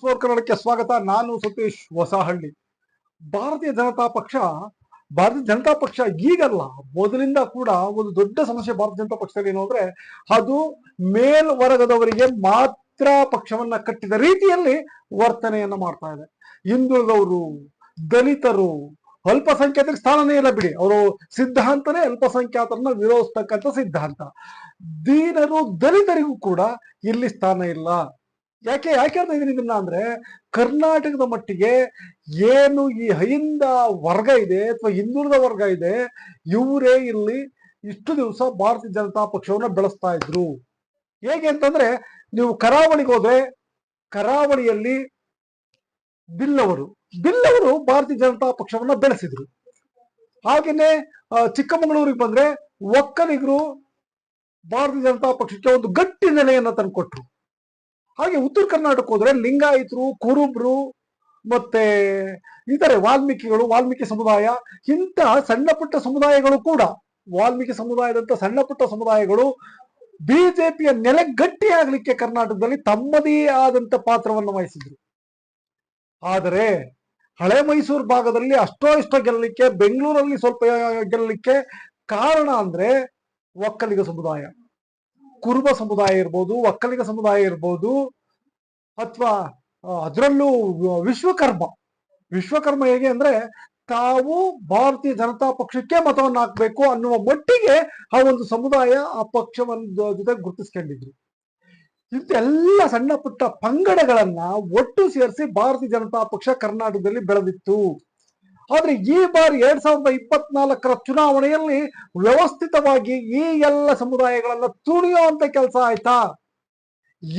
Four ಕನ್ನಡಕ್ಕೆ ಸ್ವಾಗತ. ನಾನು ಸತೀಶ್ ಹೊಸಹಳ್ಳಿ. ಭಾರತೀಯ ಜನತಾ ಪಕ್ಷ, ಭಾರತೀಯ ಜನತಾ ಪಕ್ಷ ಈಗಲ್ಲ, ಮೊದಲಿಂದ ಕೂಡ ಒಂದು ದೊಡ್ಡ ಸಮಸ್ಯೆ ಭಾರತೀಯ ಜನತಾ ಪಕ್ಷದಲ್ಲಿ ಏನು ಅಂದ್ರೆ, ಅದು ಮೇಲ್ವರ್ಗದವರಿಗೆ ಮಾತ್ರ ಪಕ್ಷವನ್ನ ಕಟ್ಟಿದ ರೀತಿಯಲ್ಲಿ ವರ್ತನೆಯನ್ನ ಮಾಡ್ತಾ ಇದೆ. ಹಿಂದುಳಿದವರು, ದಲಿತರು, ಅಲ್ಪಸಂಖ್ಯಾತರಿಗೆ ಸ್ಥಾನನೇ ಇಲ್ಲ ಬಿಡಿ. ಅವರು ಸಿದ್ಧಾಂತನೇ ಅಲ್ಪಸಂಖ್ಯಾತರನ್ನ ವಿರೋಧಿಸ್ತಕ್ಕಂಥ ಸಿದ್ಧಾಂತ. ದೀನರು, ದಲಿತರಿಗೂ ಕೂಡ ಇಲ್ಲಿ ಸ್ಥಾನ ಇಲ್ಲ. ಯಾಕೆ ಯಾಕೆ ಹೇಳ್ತಾ ಇದ್ದೀನಿ ಇದನ್ನ ಅಂದ್ರೆ ಕರ್ನಾಟಕದ ಮಟ್ಟಿಗೆ ಏನು ಈ ಹೈಂದ ವರ್ಗ ಇದೆ ಅಥವಾ ಹಿಂದುಳಿದ ವರ್ಗ ಇದೆ, ಇವರೇ ಇಲ್ಲಿ ಇಷ್ಟು ದಿವಸ ಭಾರತೀಯ ಜನತಾ ಪಕ್ಷವನ್ನ ಬೆಳೆಸ್ತಾ ಇದ್ರು. ಹೇಗೆ ಅಂತಂದ್ರೆ ನೀವು ಕರಾವಳಿಗೆ ಹೋದ್ರೆ ಕರಾವಳಿಯಲ್ಲಿ ಬಿಲ್ಲವರು ಬಿಲ್ಲವರು ಭಾರತೀಯ ಜನತಾ ಪಕ್ಷವನ್ನ ಬೆಳೆಸಿದ್ರು. ಹಾಗೇನೆ ಚಿಕ್ಕಮಗಳೂರಿಗೆ ಬಂದ್ರೆ ಒಕ್ಕಲಿಗರು ಭಾರತೀಯ ಜನತಾ ಪಕ್ಷಕ್ಕೆ ಒಂದು ಗಟ್ಟಿ ನೆಲೆಯನ್ನ ತಂದುಕೊಟ್ರು. ಹಾಗೆ ಉತ್ತರ ಕರ್ನಾಟಕ ಹೋದ್ರೆ ಲಿಂಗಾಯತರು, ಕುರುಬ್ರು, ಮತ್ತೆ ಇತರೆ ವಾಲ್ಮೀಕಿಗಳು, ವಾಲ್ಮೀಕಿ ಸಮುದಾಯ, ಇಂಥ ಸಣ್ಣ ಪುಟ್ಟ ಸಮುದಾಯಗಳು ಕೂಡ, ವಾಲ್ಮೀಕಿ ಸಮುದಾಯದಂತ ಸಣ್ಣ ಪುಟ್ಟ ಸಮುದಾಯಗಳು ಬಿಜೆಪಿಯ ನೆಲೆ ಗಟ್ಟಿ ಆಗ್ಲಿಕ್ಕೆ ಕರ್ನಾಟಕದಲ್ಲಿ ತಮ್ಮದೇ ಆದಂತ ಪಾತ್ರವನ್ನು ವಹಿಸಿದ್ರು. ಆದರೆ ಹಳೆ ಮೈಸೂರು ಭಾಗದಲ್ಲಿ ಅಷ್ಟೋ ಇಷ್ಟೋ ಗೆಲ್ಲಲಿಕ್ಕೆ, ಬೆಂಗಳೂರಲ್ಲಿ ಸ್ವಲ್ಪ ಗೆಲ್ಲಲಿಕ್ಕೆ ಕಾರಣ ಅಂದ್ರೆ ಒಕ್ಕಲಿಗ ಸಮುದಾಯ. ಕುರುಬ ಸಮುದಾಯ ಇರ್ಬೋದು, ಒಕ್ಕಲಿಗ ಸಮುದಾಯ ಇರ್ಬೋದು, ಅಥವಾ ಅದರಲ್ಲೂ ವಿಶ್ವಕರ್ಮ. ವಿಶ್ವಕರ್ಮ ಹೇಗೆ ಅಂದ್ರೆ ತಾವು ಭಾರತೀಯ ಜನತಾ ಪಕ್ಷಕ್ಕೆ ಮತವನ್ನು ಹಾಕ್ಬೇಕು ಅನ್ನುವ ಮಟ್ಟಿಗೆ ಆ ಒಂದು ಸಮುದಾಯ ಆ ಪಕ್ಷವನ್ನು ಜೊತೆ ಗುರುತಿಸ್ಕೊಂಡಿದ್ರು. ಇಂತೆಲ್ಲ ಸಣ್ಣ ಪುಟ್ಟ ಪಂಗಡಗಳನ್ನ ಒಟ್ಟು ಸೇರಿಸಿ ಭಾರತೀಯ ಜನತಾ ಪಕ್ಷ ಕರ್ನಾಟಕದಲ್ಲಿ ಬೆಳೆದಿತ್ತು. ಆದ್ರೆ ಈ ಬಾರಿ ಎರಡ್ ಸಾವಿರದ ಇಪ್ಪತ್ನಾಲ್ಕರ ಚುನಾವಣೆಯಲ್ಲಿ ವ್ಯವಸ್ಥಿತವಾಗಿ ಈ ಎಲ್ಲ ಸಮುದಾಯಗಳನ್ನ ತುಳಿಯುವಂತ ಕೆಲಸ ಆಯ್ತಾ?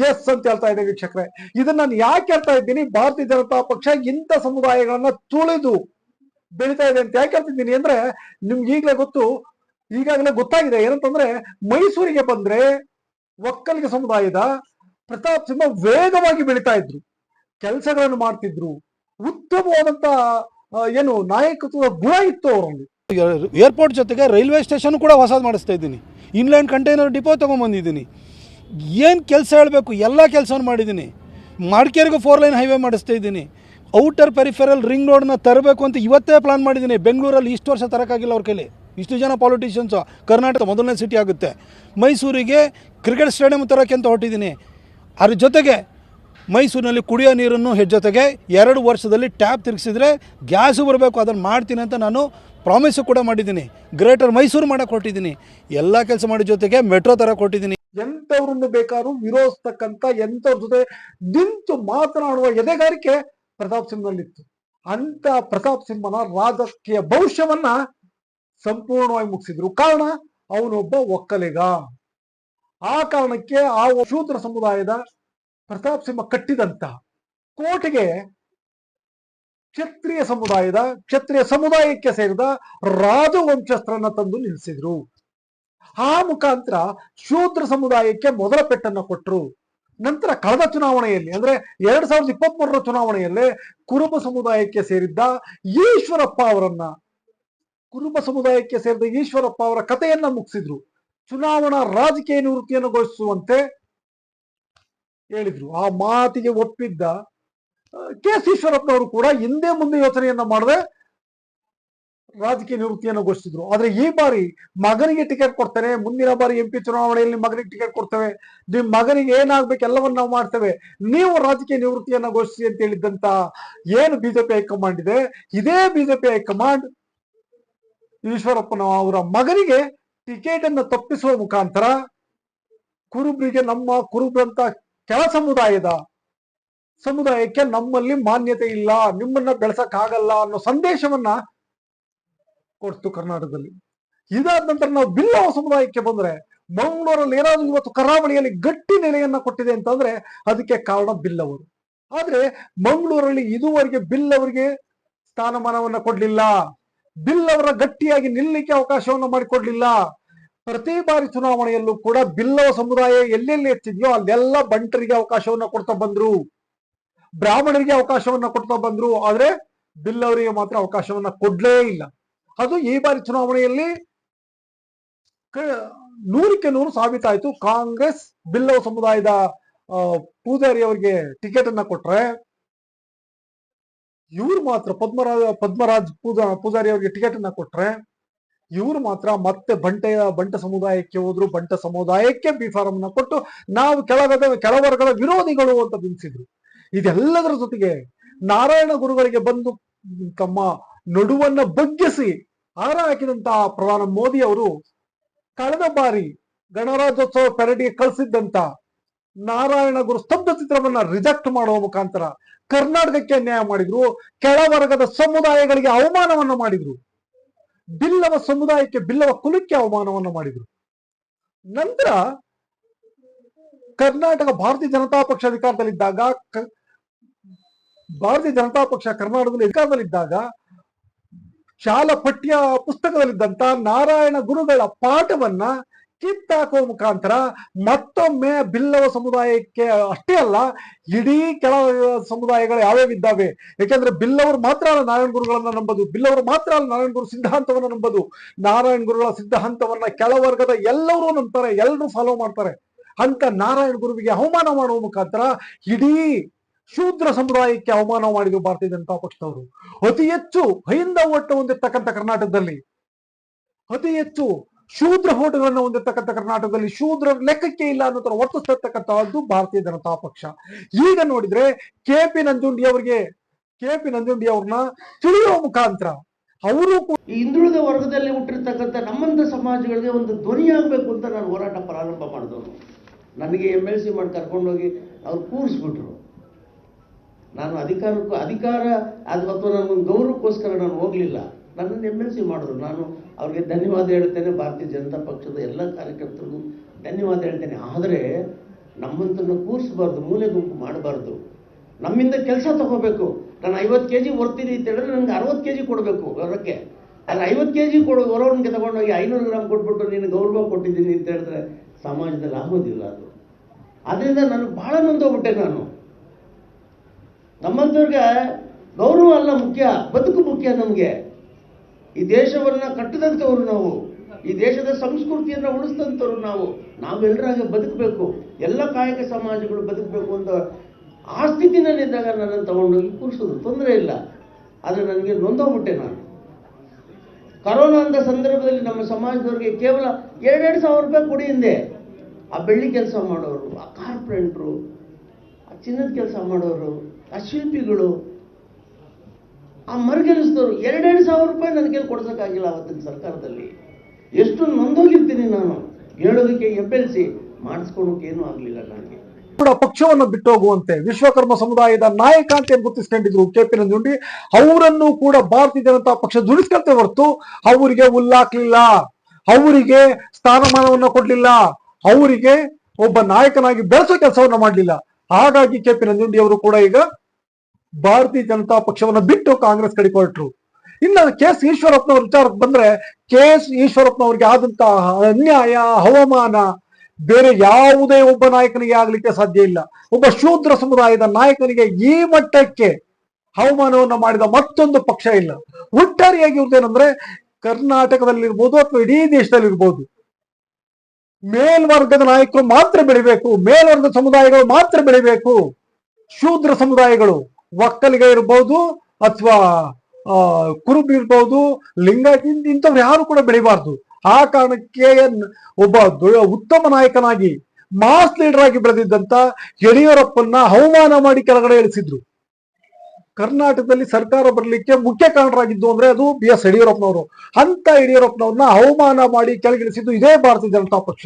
ಎಸ್ ಅಂತ ಹೇಳ್ತಾ ಇದ್ದೆ ವೀಕ್ಷಕರೇ. ಇದನ್ನ ನಾನು ಯಾಕೆ ಹೇಳ್ತಾ ಇದ್ದೀನಿ? ಭಾರತೀಯ ಜನತಾ ಪಕ್ಷ ಇಂಥ ಸಮುದಾಯಗಳನ್ನ ತುಳಿದು ಬೆಳೀತಾ ಇದೆ ಅಂತ ಯಾಕೆ ಹೇಳ್ತಿದ್ದೀನಿ ಅಂದ್ರೆ ನಿಮ್ಗೆ ಈಗಲೇ ಗೊತ್ತು, ಈಗಾಗಲೇ ಗೊತ್ತಾಗಿದೆ ಏನಂತಂದ್ರೆ ಮೈಸೂರಿಗೆ ಬಂದ್ರೆ ಒಕ್ಕಲಿಗ ಸಮುದಾಯದ ಪ್ರತಾಪ್ ಸಿಂಹ ವೇಗವಾಗಿ ಬೆಳೀತಾ ಇದ್ರು. ಕೆಲಸಗಳನ್ನು ಮಾಡ್ತಿದ್ರು. ಉತ್ತಮವಾದಂತ ಏನು ನಾಯಕತ್ವದ ಗುಣ ಇತ್ತು ಅವರಲ್ಲಿ ಏರ್ಪೋರ್ಟ್ ಜೊತೆಗೆ ರೈಲ್ವೆ ಸ್ಟೇಷನ್ ಕೂಡ ಹೊಸದು ಮಾಡಿಸ್ತಾ ಇದ್ದೀನಿ. ಇನ್ಲ್ಯಾಂಡ್ ಕಂಟೈನರ್ ಡಿಪೋ ತೊಗೊಂಬಂದಿದ್ದೀನಿ. ಏನು ಕೆಲಸ ಹೇಳಬೇಕು? ಎಲ್ಲ ಕೆಲಸವನ್ನು ಮಾಡಿದ್ದೀನಿ. ಮಡಿಕೇರಿಗೂ ಫೋರ್ ಲೈನ್ ಹೈವೇ ಮಾಡಿಸ್ತಾ ಇದ್ದೀನಿ. ಔಟರ್ ಪೆರಿಫೆರಲ್ ರಿಂಗ್ ರೋಡ್ನ ತರಬೇಕು ಅಂತ ಇವತ್ತೇ ಪ್ಲಾನ್ ಮಾಡಿದ್ದೀನಿ. ಬೆಂಗಳೂರಲ್ಲಿ ಇಷ್ಟು ವರ್ಷ ತರೋಕ್ಕಾಗಿಲ್ಲ ಅವ್ರ ಕೈಲಿ. ಇಷ್ಟು ಜನ ಪಾಲಿಟಿಷಿಯನ್ಸು ಕರ್ನಾಟಕ ಮೊದಲನೇ ಸಿಟಿ ಆಗುತ್ತೆ. ಮೈಸೂರಿಗೆ ಕ್ರಿಕೆಟ್ ಸ್ಟೇಡಿಯಂ ತರೋಕ್ಕೆ ಅಂತ ಹೊರಟಿದ್ದೀನಿ. ಅದ್ರ ಜೊತೆಗೆ ಮೈಸೂರಿನಲ್ಲಿ ಕುಡಿಯೋ ನೀರನ್ನು ಹೆಜ್ಜೊತೆಗೆ ಎರಡು ವರ್ಷದಲ್ಲಿ ಟ್ಯಾಪ್ ತಿರುಗಿಸಿದ್ರೆ ಗ್ಯಾಸು ಬರಬೇಕು, ಅದನ್ನು ಮಾಡ್ತೀನಿ ಅಂತ ನಾನು ಪ್ರಾಮಿಸು ಕೂಡ ಮಾಡಿದ್ದೀನಿ. ಗ್ರೇಟರ್ ಮೈಸೂರು ಮಾಡೋಕೆ ಕೊಟ್ಟಿದ್ದೀನಿ ಎಲ್ಲ ಕೆಲಸ ಮಾಡಿದ ಜೊತೆಗೆ ಮೆಟ್ರೋ ತರ ಕೊಟ್ಟಿದ್ದೀನಿ. ಎಂಥವ್ರನ್ನು ಬೇಕಾದ್ರೂ ವಿರೋಧಿಸ್ತಕ್ಕಂಥ ಎಂಥವ್ರ ಜೊತೆ ನಿಂತು ಮಾತನಾಡುವ ಎದೆಗಾರಿಕೆ ಪ್ರತಾಪ್ ಸಿಂಹನಲ್ಲಿತ್ತು ಅಂತ ಪ್ರತಾಪ್ ಸಿಂಹನ ರಾಜಕೀಯ ಭವಿಷ್ಯವನ್ನ ಸಂಪೂರ್ಣವಾಗಿ ಮುಗಿಸಿದ್ರು. ಕಾರಣ, ಅವನೊಬ್ಬ ಒಕ್ಕಲಿಗ. ಆ ಕಾರಣಕ್ಕೆ ಆ ಶೂದ್ರ ಸಮುದಾಯದ ಪ್ರತಾಪ್ ಸಿಂಹ ಕಟ್ಟಿದಂತ ಕೋಟೆಗೆ ಕ್ಷತ್ರಿಯ ಸಮುದಾಯದ, ಕ್ಷತ್ರಿಯ ಸಮುದಾಯಕ್ಕೆ ಸೇರಿದ ರಾಜವಂಶಸ್ಥರನ್ನ ತಂದು ನಿಲ್ಲಿಸಿದ್ರು ಆ ಮುಖಾಂತರ ಶೂದ್ರ ಸಮುದಾಯಕ್ಕೆ ಮೊದಲ ಪೆಟ್ಟನ್ನು ಕೊಟ್ಟರು ನಂತರ ಕಳೆದ ಚುನಾವಣೆಯಲ್ಲಿ, ಅಂದ್ರೆ ಎರಡ್ ಸಾವಿರದ ಇಪ್ಪತ್ತ್ ಮೂರರ ಚುನಾವಣೆಯಲ್ಲಿ ಕುರುಬ ಸಮುದಾಯಕ್ಕೆ ಸೇರಿದ್ದ ಈಶ್ವರಪ್ಪ ಅವರನ್ನ, ಕುರುಬ ಸಮುದಾಯಕ್ಕೆ ಸೇರಿದ ಈಶ್ವರಪ್ಪ ಅವರ ಕಥೆಯನ್ನ ಮುಗಿಸಿದ್ರು. ಚುನಾವಣಾ ರಾಜಕೀಯ ನಿವೃತ್ತಿಯನ್ನು ಘೋಷಿಸುವಂತೆ ಹೇಳಿದ್ರು. ಆ ಮಾತಿಗೆ ಒಪ್ಪಿದ್ದ ಕೆ ಎಸ್ ಈಶ್ವರಪ್ಪನವರು ಕೂಡ ಹಿಂದೆ ಮುಂದೆ ಯೋಚನೆಯನ್ನ ಮಾಡದೆ ರಾಜಕೀಯ ನಿವೃತ್ತಿಯನ್ನು ಘೋಷಿಸಿದ್ರು. ಆದ್ರೆ ಈ ಬಾರಿ ಮಗನಿಗೆ ಟಿಕೆಟ್ ಕೊಡ್ತೇನೆ ಮುಂದಿನ ಬಾರಿ ಎಂ ಪಿ ಚುನಾವಣೆಯಲ್ಲಿ ಮಗನಿಗೆ ಟಿಕೆಟ್ ಕೊಡ್ತೇವೆ, ನಿಮ್ ಮಗನಿಗೆ ಏನಾಗ್ಬೇಕು ಎಲ್ಲವನ್ನ ನಾವು ಮಾಡ್ತೇವೆ, ನೀವು ರಾಜಕೀಯ ನಿವೃತ್ತಿಯನ್ನ ಘೋಷಿಸಿ ಅಂತ ಹೇಳಿದ್ದಂತ ಏನು ಬಿಜೆಪಿ ಹೈಕಮಾಂಡ್ ಇದೆ? ಇದೇ ಬಿಜೆಪಿ ಹೈಕಮಾಂಡ್ ಈಶ್ವರಪ್ಪನ ಅವರ ಮಗನಿಗೆ ಟಿಕೆಟ್ ಅನ್ನು ತಪ್ಪಿಸುವ ಮುಖಾಂತರ ಕುರುಬ್ರಿಗೆ ನಮ್ಮ ಕುರುಬ್ರಂತ ಕೆಳ ಸಮುದಾಯದ ಸಮುದಾಯಕ್ಕೆ ನಮ್ಮಲ್ಲಿ ಮಾನ್ಯತೆ ಇಲ್ಲ, ನಿಮ್ಮನ್ನ ಬೆಳೆಸಕ್ ಆಗಲ್ಲ ಅನ್ನೋ ಸಂದೇಶವನ್ನ ಕೊಡ್ತು ಕರ್ನಾಟಕದಲ್ಲಿ. ಇದಾದ ನಂತರ ನಾವು ಬಿಲ್ಲವ ಸಮುದಾಯಕ್ಕೆ ಬಂದ್ರೆ ಮಂಗಳೂರಲ್ಲಿ ಏನಾದ್ರು ಇವತ್ತು ಕರಾವಳಿಯಲ್ಲಿ ಗಟ್ಟಿ ನೆಲೆಯನ್ನ ಕೊಟ್ಟಿದೆ ಅಂತಂದ್ರೆ ಅದಕ್ಕೆ ಕಾರಣ ಬಿಲ್ಲವರು. ಆದ್ರೆ ಮಂಗಳೂರಲ್ಲಿ ಇದುವರೆಗೆ ಬಿಲ್ಲವರಿಗೆ ಸ್ಥಾನಮಾನವನ್ನ ಕೊಡ್ಲಿಲ್ಲ. ಬಿಲ್ಲವರ ಗಟ್ಟಿಯಾಗಿ ನಿಲ್ಲಕ್ಕೆ ಅವಕಾಶವನ್ನ ಮಾಡಿಕೊಡ್ಲಿಲ್ಲ. ಪ್ರತಿ ಬಾರಿ ಚುನಾವಣೆಯಲ್ಲೂ ಕೂಡ ಬಿಲ್ಲವ ಸಮುದಾಯ ಎಲ್ಲೆಲ್ಲಿ ಹೆಚ್ಚಿದೆಯೋ ಅಲ್ಲೆಲ್ಲ ಬಂಟರಿಗೆ ಅವಕಾಶವನ್ನ ಕೊಡ್ತಾ ಬಂದ್ರು. ಬ್ರಾಹ್ಮಣರಿಗೆ ಅವಕಾಶವನ್ನ ಕೊಡ್ತಾ ಬಂದ್ರು. ಆದ್ರೆ ಬಿಲ್ಲವರಿಗೆ ಮಾತ್ರ ಅವಕಾಶವನ್ನ ಕೊಡ್ಲೇ ಇಲ್ಲ. ಅದು ಈ ಬಾರಿ ಚುನಾವಣೆಯಲ್ಲಿ ನೂರಕ್ಕೆ ನೂರು ಸಾಬೀತಾಯ್ತು. ಕಾಂಗ್ರೆಸ್ ಬಿಲ್ಲವ ಸಮುದಾಯದ ಪೂಜಾರಿ ಅವರಿಗೆ ಟಿಕೆಟ್ ಅನ್ನ ಕೊಟ್ರೆ ಇವ್ರು ಮಾತ್ರ ಪದ್ಮರಾಜ, ಪದ್ಮರಾಜ್ ಪೂಜಾ, ಪೂಜಾರಿ ಅವರಿಗೆ ಟಿಕೆಟ್ ಅನ್ನ ಕೊಟ್ರೆ ಇವ್ರು ಮಾತ್ರ ಮತ್ತೆ ಬಂಟೆಯ ಬಂಟ ಸಮುದಾಯಕ್ಕೆ ಹೋದ್ರು, ಬಂಟ ಸಮುದಾಯಕ್ಕೆ ಬಿ ಫಾರಂ ನ ಕೊಟ್ಟು ನಾವು ಕೆಳಗದ ಕೆಳವರ್ಗದ ವಿರೋಧಿಗಳು ಅಂತ ಬಿಂಬಿಸಿದ್ರು. ಇದೆಲ್ಲದರ ಜೊತೆಗೆ ನಾರಾಯಣ ಗುರುಗಳಿಗೆ ಬಂದು ತಮ್ಮ ನಡುವನ್ನ ಬಗ್ಗಿಸಿ ಹಾರ ಹಾಕಿದಂತಹ ಪ್ರಧಾನ ಮೋದಿ ಅವರು ಕಳೆದ ಬಾರಿ ಗಣರಾಜ್ಯೋತ್ಸವ ಪೆರಡಿಗೆ ಕಳಿಸಿದ್ದಂತ ನಾರಾಯಣ ಗುರು ಸ್ತಬ್ಧ ಚಿತ್ರವನ್ನ ರಿಜೆಕ್ಟ್ ಮಾಡುವ ಮುಖಾಂತರ ಕರ್ನಾಟಕಕ್ಕೆ ಅನ್ಯಾಯ ಮಾಡಿದ್ರು, ಕೆಳವರ್ಗದ ಸಮುದಾಯಗಳಿಗೆ ಅವಮಾನವನ್ನ ಮಾಡಿದ್ರು. ಬಿಲ್ಲವ ಸಮುದಾಯಕ್ಕೆ ಬಿಲ್ಲವ ಕುಲಕ್ಕೆ ಅವಮಾನವನ್ನ ಮಾಡಿದ್ರು. ನಂತರ ಕರ್ನಾಟಕ ಭಾರತೀಯ ಜನತಾ ಪಕ್ಷ ಅಧಿಕಾರದಲ್ಲಿದ್ದಾಗ ಭಾರತೀಯ ಜನತಾ ಪಕ್ಷ ಕರ್ನಾಟಕದಲ್ಲಿ ಅಧಿಕಾರದಲ್ಲಿದ್ದಾಗ ಶಾಲಾ ಪಠ್ಯ ಪುಸ್ತಕದಲ್ಲಿದ್ದಂತ ನಾರಾಯಣ ಗುರುಗಳ ಪಾಠವನ್ನ ಕಿತ್ತಾಕುವ ಮುಖಾಂತರ ಮತ್ತೊಮ್ಮೆ ಬಿಲ್ಲವ ಸಮುದಾಯಕ್ಕೆ ಅಷ್ಟೇ ಅಲ್ಲ, ಇಡೀ ಕೆಳ ಸಮುದಾಯಗಳು ಯಾವ್ಯಾವ ಇದ್ದಾವೆ? ಯಾಕೆಂದ್ರೆ ಬಿಲ್ಲವರು ಮಾತ್ರ ಅಲ್ಲ ನಾರಾಯಣ ಗುರುಗಳನ್ನ ನಂಬೋದು, ಬಿಲ್ಲವರು ಮಾತ್ರ ಅಲ್ಲ ನಾರಾಯಣ ಗುರು ಸಿದ್ಧಾಂತವನ್ನ ನಂಬೋದು. ನಾರಾಯಣ ಗುರುಗಳ ಸಿದ್ಧಾಂತವನ್ನ ಕೆಳವರ್ಗದ ಎಲ್ಲರೂ ನಂಬ್ತಾರೆ ಎಲ್ಲರೂ ಫಾಲೋ ಮಾಡ್ತಾರೆ. ಅಂತ ನಾರಾಯಣ ಗುರುವಿಗೆ ಅವಮಾನ ಮಾಡುವ ಮುಖಾಂತರ ಇಡೀ ಶೂದ್ರ ಸಮುದಾಯಕ್ಕೆ ಅವಮಾನ ಮಾಡಿದ್ರು ಭಾರತೀಯ ಜನತಾ ಪಕ್ಷದವರು. ಅತಿ ಹೆಚ್ಚು ಹೈಂದ ಓಟ ಹೊಂದಿರ್ತಕ್ಕಂಥ ಕರ್ನಾಟಕದಲ್ಲಿ, ಅತಿ ಹೆಚ್ಚು ಶೂದ್ರ ಹೋಟಗಳನ್ನು ಹೊಂದಿರತಕ್ಕಂಥ ಕರ್ನಾಟಕದಲ್ಲಿ ಶೂದ್ರ ಲೆಕ್ಕಕ್ಕೆ ಇಲ್ಲ ಅನ್ನೋ ತರ ವರ್ತಿಸ್ತಿರ್ತಕ್ಕಂತಹದ್ದು ಭಾರತೀಯ ಜನತಾ ಪಕ್ಷ. ಈಗ ನೋಡಿದ್ರೆ ಕೆ ಪಿ ನಂಜುಂಡಿ ಅವರಿಗೆ, ಕೆ ಪಿ ನಂಜುಂಡಿ ಅವ್ರನ್ನ ತಿಳಿಯುವ ಮುಖಾಂತರ ಅವರು ಹಿಂದುಳಿದ ವರ್ಗದಲ್ಲಿ ಹುಟ್ಟಿರ್ತಕ್ಕಂಥ ನಮ್ಮಂಥ ಸಮಾಜಗಳಿಗೆ ಒಂದು ಧ್ವನಿಯಾಗಬೇಕು ಅಂತ ನಾನು ಹೋರಾಟ ಪ್ರಾರಂಭ ಮಾಡಿದವನು. ನನಗೆ ಎಂ ಎಲ್ ಸಿ ಮಾಡಿ ಕರ್ಕೊಂಡೋಗಿ ಅವ್ರು ಕೂರಿಸ್ಬಿಟ್ರು. ನಾನು ಅಧಿಕಾರಕ್ಕೂ ಅಧಿಕಾರ ಅದು ಅಥವಾ ನನ್ನ ಗೌರವಕ್ಕೋಸ್ಕರ ನಾನು ಹೋಗಲಿಲ್ಲ. ನನ್ನನ್ನು ಎಂ ಎಲ್ ಮಾಡಿದ್ರು. ನಾನು ಅವ್ರಿಗೆ ಧನ್ಯವಾದ ಹೇಳ್ತೇನೆ. ಭಾರತೀಯ ಜನತಾ ಪಕ್ಷದ ಎಲ್ಲ ಕಾರ್ಯಕರ್ತರಿಗೂ ಧನ್ಯವಾದ ಹೇಳ್ತೇನೆ. ಆದರೆ ನಮ್ಮಂತನ್ನು ಕೂರಿಸಬಾರ್ದು, ಮೂಲೆ ಗುಂಪು ಮಾಡಬಾರ್ದು. ನಮ್ಮಿಂದ ಕೆಲಸ ತಗೋಬೇಕು. ನಾನು ಐವತ್ತು ಕೆ ಜಿ ಹೊರ್ತೀನಿ ಅಂತ ಹೇಳಿದ್ರೆ ನನಗೆ ಅರವತ್ತು ಕೆ ಜಿ ಕೊಡಬೇಕು ಹೊರಕ್ಕೆ. ಅಲ್ಲಿ ಐವತ್ತು ಕೆ ಜಿ ಕೊಡು ಹೊರವನಿಗೆ ತಗೊಂಡೋಗಿ ಐನೂರು ಗ್ರಾಮ್ ಕೊಟ್ಬಿಟ್ಟು ನೀನು ಗೌರವ ಕೊಟ್ಟಿದ್ದೀನಿ ಅಂತ ಹೇಳಿದ್ರೆ ಸಮಾಜದಲ್ಲಿ ಆಗೋದಿಲ್ಲ ಅದು. ಅದರಿಂದ ನನಗೆ ಭಾಳ ನೊಂದೋಗ್ಬಿಟ್ಟೆ ನಾನು. ನಮ್ಮಂಥವ್ರಿಗೆ ಗೌರವ ಅಲ್ಲ ಮುಖ್ಯ, ಬದುಕು ಮುಖ್ಯ ನಮಗೆ. ಈ ದೇಶವನ್ನ ಕಟ್ಟದಂಥವ್ರು ನಾವು, ಈ ದೇಶದ ಸಂಸ್ಕೃತಿಯನ್ನು ಉಳಿಸಿದಂಥವ್ರು ನಾವು ನಾವೆಲ್ಲರಾಗ ಬದುಕಬೇಕು. ಎಲ್ಲ ಕಾಯಕ ಸಮಾಜಗಳು ಬದುಕಬೇಕು ಅಂತ ಆ ಸ್ಥಿತಿನಲ್ಲಿದ್ದಾಗ ನನ್ನನ್ನು ತಗೊಂಡೋಗಿ ಕೂರಿಸೋದು ತೊಂದರೆ ಇಲ್ಲ. ಆದರೆ ನನಗೆ ನೊಂದೋಗ್ಬಿಟ್ಟೆ ನಾನು. ಕರೋನಾ ಅಂತ ಸಂದರ್ಭದಲ್ಲಿ ನಮ್ಮ ಸಮಾಜದವ್ರಿಗೆ ಕೇವಲ ಎರಡೆರಡು ಸಾವಿರ ರೂಪಾಯಿ ಕೊಡಿ ಹಿಂದೆ ಆ ಬೆಳ್ಳಿ ಕೆಲಸ ಮಾಡೋರು, ಆ ಕಾರ್ಪೆಂಟ್ರು ಆ ಚಿನ್ನದ ಕೆಲಸ ಮಾಡೋರು, ಆ ಶಿಲ್ಪಿಗಳು ಆ ಮರುಗೆಲಿಸಿದವರು ಎರಡೆರಡು ಸಾವಿರ ರೂಪಾಯಿ ನನ್ನ ಕೈಲಿ ಕೊಡ್ಸೋಕ್ಕಾಗಿಲ್ಲ ಅವತ್ತಿನ ಸರ್ಕಾರದಲ್ಲಿ. ಎಷ್ಟು ನೊಂದೋಗಿರ್ತೀನಿ ನಾನು. ಹೇಳೋದಕ್ಕೆ ಎಬ್ಬೆಲ್ಸಿ ಮಾಡಿಸ್ಕೊಳೋಕೆ ಏನೂ ಆಗಲಿಲ್ಲ ನನಗೆ. ಕೂಡ ಪಕ್ಷವನ್ನು ಬಿಟ್ಟು ಹೋಗುವಂತೆ ವಿಶ್ವಕರ್ಮ ಸಮುದಾಯದ ನಾಯಕ ಅಂತ ಏನು ಗುರುತಿಸ್ಕೊಂಡಿದ್ರು ಕೆ ಪಿ ನಂಜುಂಡಿ, ಅವರನ್ನು ಕೂಡ ಭಾರತೀಯ ಜನತಾ ಪಕ್ಷ ದುಡಿಸ್ಕೊಳ್ತೇವೆ ಹೊರತು ಅವರಿಗೆ ಹುಲ್ಲಾಕ್ಲಿಲ್ಲ, ಅವರಿಗೆ ಸ್ಥಾನಮಾನವನ್ನ ಕೊಡ್ಲಿಲ್ಲ, ಅವರಿಗೆ ಒಬ್ಬ ನಾಯಕನಾಗಿ ಬೆಳೆಸೋ ಕೆಲಸವನ್ನ ಮಾಡಲಿಲ್ಲ. ಹಾಗಾಗಿ ಕೆ ಪಿ ನಂಜುಂಡಿ ಅವರು ಕೂಡ ಈಗ ಭಾರತೀಯ ಜನತಾ ಪಕ್ಷವನ್ನ ಬಿಟ್ಟು ಕಾಂಗ್ರೆಸ್ ಕಡೆ ಕೊಟ್ಟರು ಇನ್ನು ಕೆ ಎಸ್ ಈಶ್ವರಪ್ಪನವ್ರ ವಿಚಾರಕ್ಕೆ ಬಂದ್ರೆ, ಕೆ ಎಸ್ ಈಶ್ವರಪ್ಪನವ್ರಿಗೆ ಆದಂತಹ ಅನ್ಯಾಯ ಹವಾಮಾನ ಬೇರೆ ಯಾವುದೇ ಒಬ್ಬ ನಾಯಕನಿಗೆ ಆಗ್ಲಿಕ್ಕೆ ಸಾಧ್ಯ ಇಲ್ಲ. ಒಬ್ಬ ಶೂದ್ರ ಸಮುದಾಯದ ನಾಯಕನಿಗೆ ಈ ಮಟ್ಟಕ್ಕೆ ಹವಾಮಾನವನ್ನು ಮಾಡಿದ ಮತ್ತೊಂದು ಪಕ್ಷ ಇಲ್ಲ. ಒಟ್ಟಾರೆಯಾಗಿ ಇವ್ರದ್ದೇನಂದ್ರೆ ಕರ್ನಾಟಕದಲ್ಲಿರ್ಬೋದು ಅಥವಾ ಇಡೀ ದೇಶದಲ್ಲಿರ್ಬೋದು. ಮೇಲ್ವರ್ಗದ ನಾಯಕರು ಮಾತ್ರ ಬೆಳಿಬೇಕು, ಮೇಲ್ವರ್ಗದ ಸಮುದಾಯಗಳು ಮಾತ್ರ ಬೆಳಿಬೇಕು. ಶೂದ್ರ ಸಮುದಾಯಗಳು. ಒಕ್ಕಲಿಗ ಇರ್ಬೋದು ಅಥವಾ ಕುರುಬ ಇರ್ಬೋದು ಲಿಂಗ ಇಂಥವ್ರು ಯಾರು ಕೂಡ ಬೆಳಿಬಾರ್ದು. ಆ ಕಾರಣಕ್ಕೆ ಒಬ್ಬ ಉತ್ತಮ ನಾಯಕನಾಗಿ ಮಾಸ್ ಲೀಡರ್ ಆಗಿ ಬೆಳೆದಿದ್ದಂತ ಯಡಿಯೂರಪ್ಪನ್ನ ಅವಮಾನ ಮಾಡಿ ಕೆಳಗಡೆ ಇಳಿಸಿದ್ರು. ಕರ್ನಾಟಕದಲ್ಲಿ ಸರ್ಕಾರ ಬರಲಿಕ್ಕೆ ಮುಖ್ಯ ಕಾರಣರಾಗಿದ್ದು ಅಂದ್ರೆ ಅದು ಬಿ ಎಸ್ ಯಡಿಯೂರಪ್ಪನವರು. ಅಂತ ಯಡಿಯೂರಪ್ಪನವ್ರನ್ನ ಅವಮಾನ ಮಾಡಿ ಕೆಳಗಿಳಿಸಿದ್ದು ಇದೇ ಭಾರತೀಯ ಜನತಾ ಪಕ್ಷ.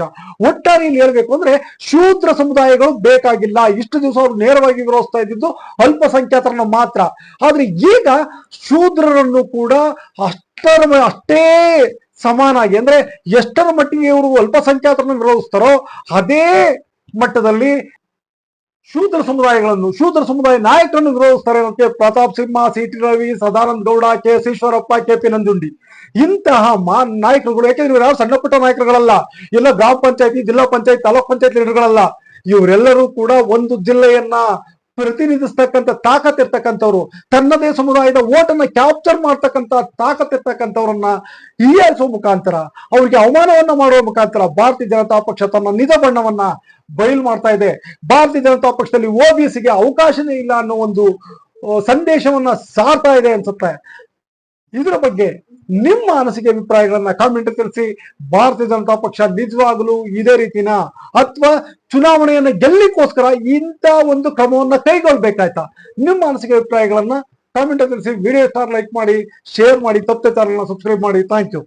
ಒಟ್ಟಾರೆ ಇಲ್ಲಿ ಹೇಳ್ಬೇಕು ಅಂದ್ರೆ ಶೂದ್ರ ಸಮುದಾಯಗಳು ಬೇಕಾಗಿಲ್ಲ. ಇಷ್ಟು ದಿವಸ ಅವರು ನೇರವಾಗಿ ವಿರೋಧಿಸ್ತಾ ಇದ್ದಿದ್ದು ಅಲ್ಪಸಂಖ್ಯಾತರನ್ನ ಮಾತ್ರ. ಆದ್ರೆ ಈಗ ಶೂದ್ರರನ್ನು ಕೂಡ ಅಷ್ಟರ ಅಷ್ಟೇ ಸಮಾನಾಗಿ ಅಂದ್ರೆ ಎಷ್ಟರ ಮಟ್ಟಿಗೆ ಇವರು ಅಲ್ಪಸಂಖ್ಯಾತರನ್ನು ವಿರೋಧಿಸ್ತಾರೋ ಅದೇ ಮಟ್ಟದಲ್ಲಿ ಶೂದ್ರ ಸಮುದಾಯಗಳನ್ನು, ಶೂದ್ರ ಸಮುದಾಯ ನಾಯಕರನ್ನು ವಿರೋಧಿಸ್ತಾರೆ Pratap Simha C T Ravi, Sadananda Gowda K S Eshwarappa K P Nanjundi. ಇಂತಹ ಮಾ, ನಾಯಕರುಗಳು, ಯಾಕೆಂದ್ರೆ ಇವರು ಸಣ್ಣ ಪುಟ್ಟ ನಾಯಕರುಗಳಲ್ಲ ಎಲ್ಲ ಗ್ರಾಮ ಪಂಚಾಯತಿ, ಜಿಲ್ಲಾ ಪಂಚಾಯತ್, ತಾಲೂಕ್ ಪಂಚಾಯತ್ ಲೀಡರ್ಗಳಲ್ಲ, ಇವರೆಲ್ಲರೂ ಕೂಡ ಒಂದು ಜಿಲ್ಲೆಯನ್ನ ಪ್ರತಿನಿಧಿಸ್ತಕ್ಕಂಥ ತಾಕತ್ ಇರ್ತಕ್ಕಂಥವ್ರು ತನ್ನದೇ ಸಮುದಾಯದ ಓಟನ್ನ ಕ್ಯಾಪ್ಚರ್ ಮಾಡ್ತಕ್ಕಂಥ ತಾಕತ್ ಇರ್ತಕ್ಕಂಥವ್ರನ್ನ ಹೀಯಾಳಿಸುವ ಮುಖಾಂತರ, ಅವರಿಗೆ ಅವಮಾನವನ್ನ ಮಾಡುವ ಮುಖಾಂತರ ಭಾರತೀಯ ಜನತಾ ಪಕ್ಷ ತನ್ನ ನಿಜ ಬಣ್ಣವನ್ನ ಬಯಲು ಮಾಡ್ತಾ ಇದೆ. ಭಾರತೀಯ ಜನತಾ ಪಕ್ಷದಲ್ಲಿ ಓಬಿಸಿಗೆ ಅವಕಾಶನೇ ಇಲ್ಲ ಅನ್ನೋ ಒಂದು ಸಂದೇಶವನ್ನ ಸಾರ್ತಾ ಇದೆ ಅನ್ಸುತ್ತೆ. ಇದರ ಬಗ್ಗೆ ನಿಮ್ಮ ಅನಿಸಿಕೆ ಅಭಿಪ್ರಾಯಗಳನ್ನ ಕಾಮೆಂಟ್ ತಿಳಿಸಿ. ಭಾರತೀಯ ಜನತಾ ಪಕ್ಷ ನಿಜವಾಗಲೂ ಇದೇ ರೀತಿನ ಅಥವಾ ಚುನಾವಣೆಯನ್ನು ಗೆಲ್ಲಿಕ್ಕೋಸ್ಕರ ಇಂಥ ಒಂದು ಕ್ರಮವನ್ನ ಕೈಗೊಳ್ಬೇಕಾಯ್ತಾ? ನಿಮ್ಮ ಅನಿಸಿಕೆ ಅಭಿಪ್ರಾಯಗಳನ್ನ ಕಾಮೆಂಟ್ ತಿಳಿಸಿ. ವಿಡಿಯೋ ಸ್ಟಾರ್ ಲೈಕ್ ಮಾಡಿ ಶೇರ್ ಮಾಡಿ, ತಪ್ಪೆ ಚಾನಲ್ನ ಸಬ್ಸ್ಕ್ರೈಬ್ ಮಾಡಿ. Thank you